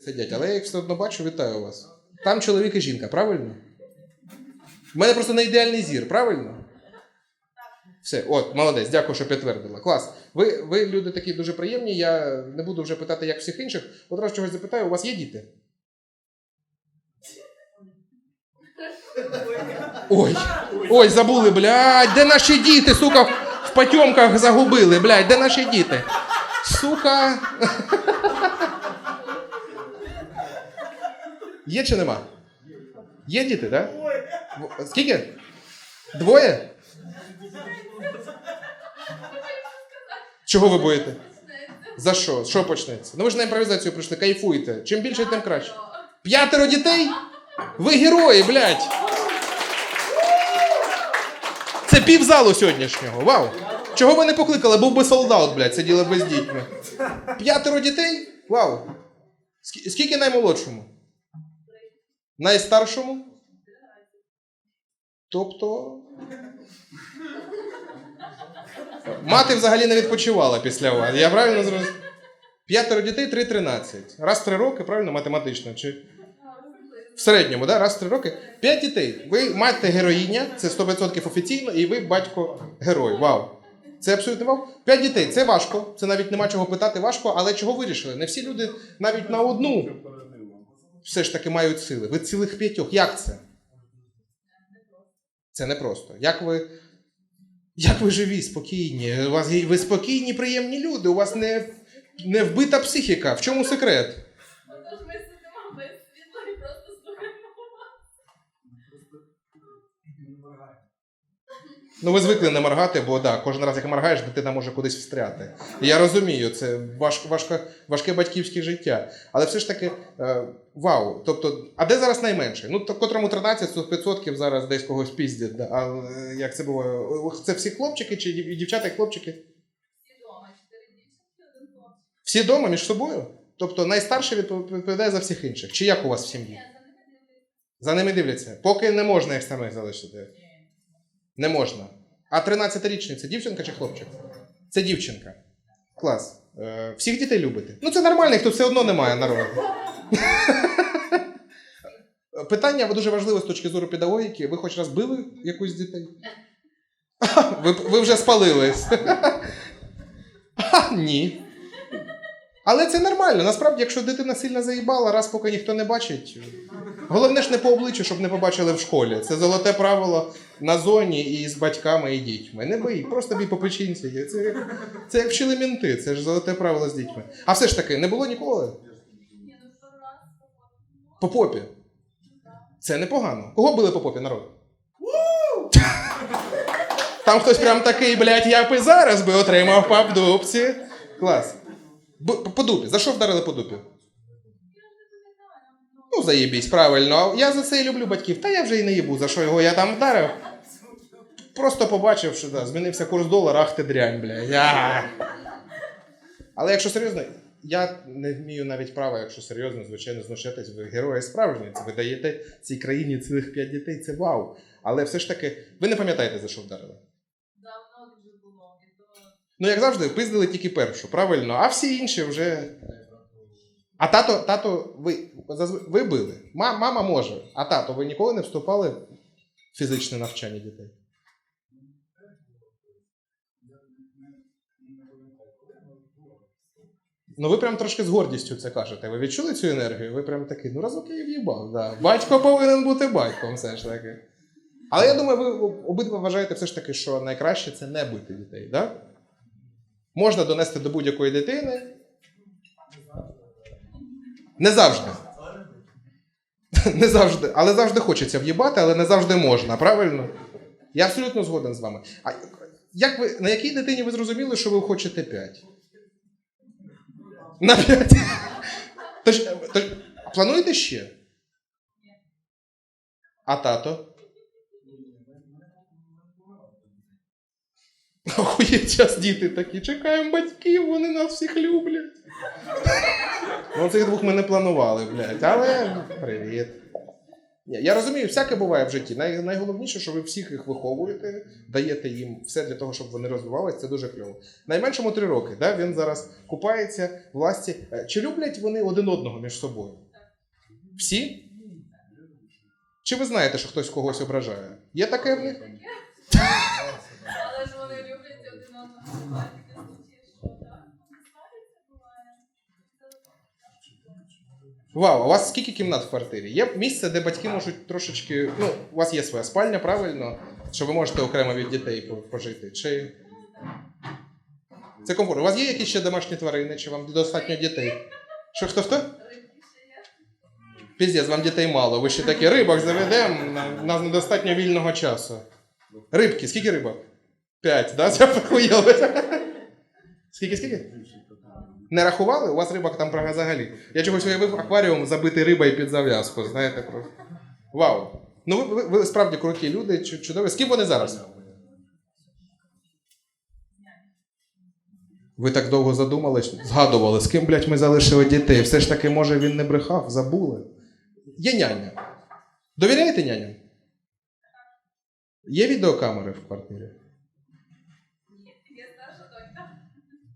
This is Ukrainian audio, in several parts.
сидять, але я їх все одно бачу, вітаю вас. Там чоловік і жінка, правильно? У мене просто не ідеальний зір, правильно? Все, от, молодець, дякую, що підтвердила. Клас. Ви, ви люди такі дуже приємні. Я не буду вже питати, як всіх інших. От раз чогось запитаю, у вас є діти? Ой, ой, забули, блядь, де наші діти, сука, в потьомках загубили, блядь, де наші діти? Сука. Є чи нема? Є діти, так? Да? Скільки? Двоє? Чого ви боїте? За що? Що почнеться? Ну ви ж на імпровізацію прийшли, кайфуйте. Чим більше, тим краще. П'ятеро дітей? Ви герої, блядь! Це півзалу сьогоднішнього. Вау! Чого ви не покликали? Був би солдат, блядь, сиділи б з дітьми. П'ятеро дітей? Вау! Скільки наймолодшому? Найстаршому? Тобто. Мати взагалі не відпочивала після вас. Я правильно зрозумів? П'ятеро дітей, три тринадцять. Раз три роки, правильно, математично? Чи... В середньому, да? раз три роки. П'ять дітей. Ви мати героїня, це 100% офіційно, і ви батько герой. Вау. Це абсолютно вау. П'ять дітей, це важко. Це навіть нема чого питати, важко, але чого вирішили? Не всі люди навіть на одну все ж таки мають сили. Ви цілих п'ятьох. Як це? Це непросто. Як ви. Як ви живі, спокійні? У вас ви спокійні, приємні люди, у вас не, не вбита психіка. В чому секрет? Отож ми сидимо без світла і просто слухаємо вас. Ну, ви звикли не моргати, бо да, кожен раз, як моргаєш, дитина може кудись встряти. І Я розумію, це важ, важко, важке батьківське життя. Але все ж таки, е, вау. Тобто, а де зараз найменше? Ну, то котрому 13, то 500 зараз десь когось піздять. Да? А е, як це буває? Це всі хлопчики чи дів- і дівчата і хлопчики? Всі вдома між собою? Тобто найстарший відпо- відповідає за всіх інших. Чи як у вас в сім'ї? За ними. За ними дивляться. Поки не можна їх самих залишити. Не можна. А 13-річний це дівчинка чи хлопчик? Це дівчинка. Клас. Е, всіх дітей любите. Ну це нормально, тут все одно немає народу. Питання дуже важливе з точки зору педагогіки. Ви хоч раз били якусь дітей? Ви, ви вже спалились. А, Ні. Але це нормально. Насправді, якщо дитина сильно заїбала, раз поки ніхто не бачить. Головне ж не по обличчю, щоб не побачили в школі. Це золоте правило на зоні і з батьками і дітьми. Не бий, просто бій по печінці. Це, це як вчили мінти, це ж золоте правило з дітьми. А все ж таки, не було ніколи по попі. Це непогано. Кого били по попі, народ? Там хтось прям такий, блядь, я б і зараз би отримав по дупці. Клас. Б- по дупі. За що вдарили по дупі? Ну, заєбісь, правильно. Я за це і люблю батьків. Та я вже і не їбу, за що його я там вдарив. Просто побачив, що да, змінився курс долара, ах ти дрянь, бля. Я... Але якщо серйозно, я не вмію навіть права, якщо серйозно, звичайно, знущатись, ви герої справжні. Це ви даєте цій країні цілих п'ять дітей, це вау. Але все ж таки, ви не пам'ятаєте, за що вдарили. Давно дуже було. Ну, як завжди, пиздили тільки першу, правильно, а всі інші вже. А тато, тато, ви, ви били. Мама може. А тато, ви ніколи не вступали в фізичне навчання дітей? Ну, ви прям трошки з гордістю це кажете. Ви відчули цю енергію? Ви прям такий, ну разок я в'їбав, да. Батько повинен бути батьком, все ж таки. Але я думаю, ви обидва вважаєте все ж таки, що найкраще це не бити дітей, так? Да? Можна донести до будь-якої дитини. Не завжди. Не завжди. Але завжди хочеться в'їбати, але не завжди можна, правильно? Я абсолютно згоден з вами. А як ви, на якій дитині ви зрозуміли, що ви хочете 5? На 5? Тож, тож, плануєте ще? А тато? Охуєть, час діти такі, чекаємо батьків, вони нас всіх люблять. Ну, цих двох ми не планували, блядь, але привіт. Я розумію, всяке буває в житті. Най, найголовніше, що ви всіх їх виховуєте, даєте їм все для того, щоб вони розвивалися, це дуже кльово. Найменшому три роки, да? він зараз купається в ласті. Е, Чи люблять вони один одного між собою? Всі? Чи ви знаєте, що хтось когось ображає? Є таке в них? Буває. Вау, у вас скільки кімнат в квартирі? Є місце, де батьки можуть трошечки. Ну, у вас є своя спальня, правильно? Що ви можете окремо від дітей по- пожити? Чи. Це комфортно. У вас є якісь ще домашні тварини, чи вам достатньо дітей? Що хто хто? Рибки ще є. Піздець, вам дітей мало. Ви ще такі рибок заведемо, на- нас недостатньо вільного часу. Рибки, скільки рибок? П'ять, да? Це похуєли. Скільки, скільки? Не рахували? У вас рибок там взагалі. Я чогось уявив акваріум забитий рибою під зав'язку, знаєте просто. Вау. Ну ви, ви, ви справді круті люди, чудові. З ким вони зараз? Ви так довго задумались, згадували, з ким, блядь, ми залишили дітей. Все ж таки, може, він не брехав, забули. Є няня. Довіряєте няням? Є відеокамери в квартирі?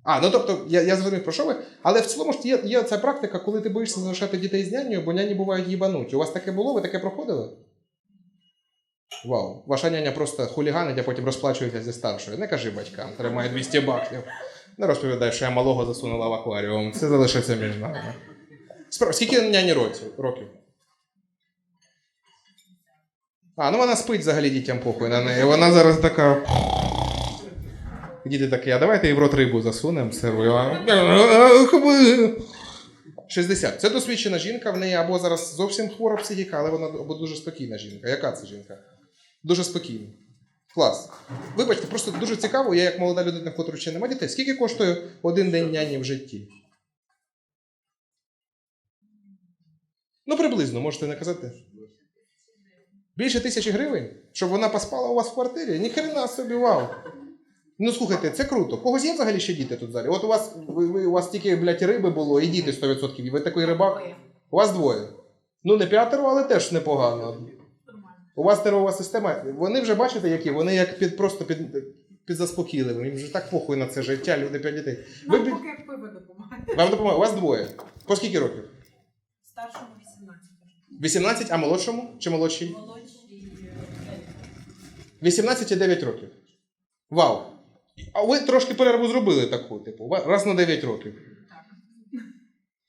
А, ну тобто, я, я зрозумів, про що ви. Але в цілому ж є, є ця практика, коли ти боїшся залишати дітей з нянею, бо няні бувають їбануті. У вас таке було? Ви таке проходили? Вау. Ваша няня просто хуліганить, а потім розплачується зі старшою. Не кажи батькам, тримає 200 баксів. Не розповідай, що я малого засунула в акваріум. Це залишиться між нами. Скільки няні років? А, ну вона спить взагалі дітям похуй на неї. Вона зараз така. Діти такі, а давайте їй в рот рибу засунемо, сервуємо. 60. Це досвідчена жінка, в неї або зараз зовсім хвора психіка, але вона або дуже спокійна жінка. Яка це жінка? Дуже спокійна. Клас. Вибачте, просто дуже цікаво, я як молода людина, в котрої ще немає дітей. Скільки коштує один день няні в житті? Ну, приблизно, можете не казати. Більше тисячі гривень? Щоб вона поспала у вас в квартирі? Ніхрена собі, вау. Ну слухайте, це круто. Когось є взагалі ще діти тут в залі? От у вас ви, ви, у вас тільки, блядь, риби було, і діти 100%. І ви такий рибак. У вас двоє. Ну, не п'ятеро, але теж непогано. У вас нервова система. Вони вже бачите, які? Вони як під просто під, під заспокійливим. Їм вже так похуй на це життя, люди п'ять дітей. Ви, Нам поки як пиво допомагає. вам допомагає. У вас двоє. По скільки років? Старшому 18. 18, а молодшому? Чи молодший? Молодший 18 і 9 років. Вау. А ви трошки перерву зробили таку, типу, раз на 9 років.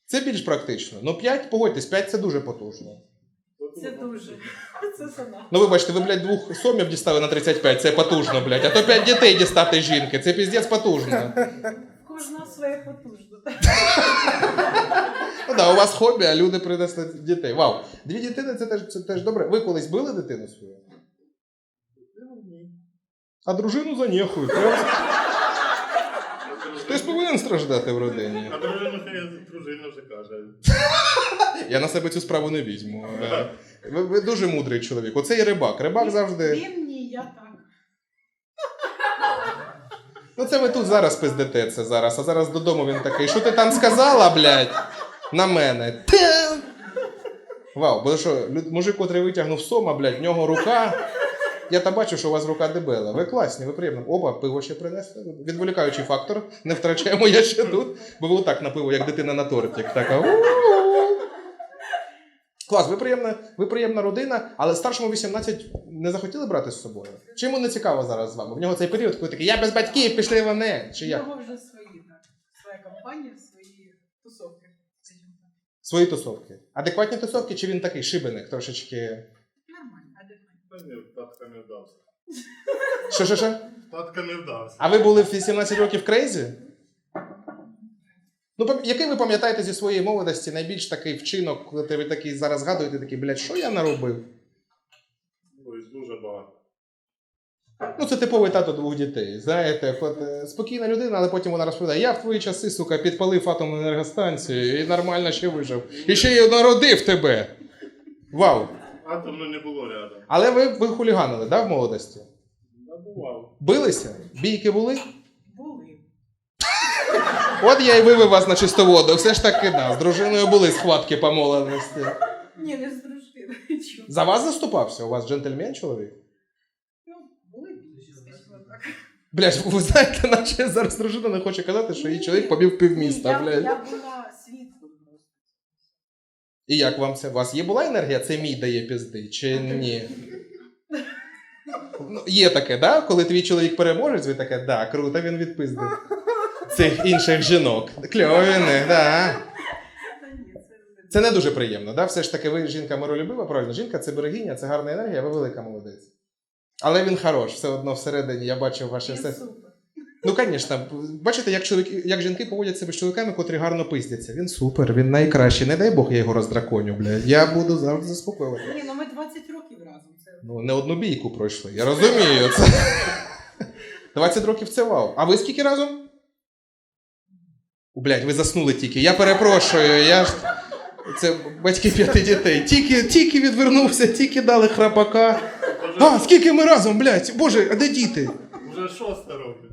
Це більш практично. Ну 5, погодьтесь, 5 це дуже потужно. Це дуже. Це сама. Ну, вибачте, ви, блядь, двох сомів дістали на 35, це потужно, блядь. А то 5 дітей дістати жінки, це піздець потужно. Кожна своє потужно. Ну да, у вас хобі, а люди принесли дітей. Вау. Дві дитини це теж, це теж добре. Ви колись били дитину свою? А дружину занехують. Прям... Хтось повинен страждати в родині. А дружина хай дружина вже каже. Я на себе цю справу не візьму. Ви, ви дуже мудрий чоловік. Оце і рибак. Рибак завжди. Він ні, я так. Ну це ви тут зараз пиздите це зараз, а зараз додому він такий. Що ти там сказала, блядь? На мене. Вау, бо що, люд- мужик, котрий витягнув сома, блядь, в нього рука. Я та бачу, що у вас рука дебела. Ви класні, ви приємно. Оба, пиво ще принесли. Відволікаючий фактор. Не втрачаємо я ще тут. Бо ви отак на пиво, як дитина на тортик. Така. Клас, ви приємна, ви приємна родина, але старшому 18 не захотіли брати з собою. Чи йому не цікаво зараз з вами? В нього цей період, коли такий, я без батьків, пішли вони. Чи У нього вже свої, так. Своя компанія, свої тусовки. Свої тусовки. Адекватні тусовки, чи він такий шибеник трошечки. Нормально, адекватно. Татка не вдався. Що, що, що? Татка не вдався. А ви були в 18 років крейзі? Ну, пам- який ви пам'ятаєте зі своєї молодості найбільш такий вчинок, коли ви такий зараз згадуєте, такий, блядь, що я наробив? Ой, дуже багато. Ну, це типовий тато двох дітей. Знаєте, от, е, спокійна людина, але потім вона розповідає: я в твої часи, сука, підпалив атомну енергостанцію і нормально ще вижив. І ще й народив тебе. Вау! Атомно не було рядом. Але ви, ви хуліганили, да, в молодості? Набував. Билися? Бійки були? Були. От я і вивів вас на чисту воду. Все ж таки, да, з дружиною були схватки по молодості. Ні, не з дружиною. За вас заступався? У вас джентльмен чоловік? Ну, були більше, скажімо так. Ви знаєте, наче зараз дружина не хоче казати, що її чоловік побів півміста, Ні, я, блядь. я була свідком просто. І як вам це? У вас є була енергія? Це мій дає пізди, чи ні? Ну, є таке, да? Коли твій чоловік переможець, ви таке, да, круто, він відпиздив. Цих інших жінок. Кльові в да. Це не дуже приємно, да? Все ж таки, ви жінка миролюбива, правильно? Жінка це берегиня, це гарна енергія, ви велика молодець. Але він хорош, все одно всередині я бачив ваше все. супер. Ну, звісно, бачите, як чоловіки, як жінки поводять себе з чоловіками, котрі гарно пиздяться. Він супер, він найкращий. Не дай Бог я його роздраконю, блядь. Я буду завжди заспокоювати. Ні, ну ми 20 років разом. Це Ну, не одну бійку пройшли. Я розумію це. 20 років це вау. А ви скільки разом? Блять, ви заснули тільки. Я перепрошую, я ж. Це батьки п'яти дітей. Тільки, тільки відвернувся, тільки дали храпака. А, скільки ми разом, блядь? Боже, а де діти? Уже шосте робить.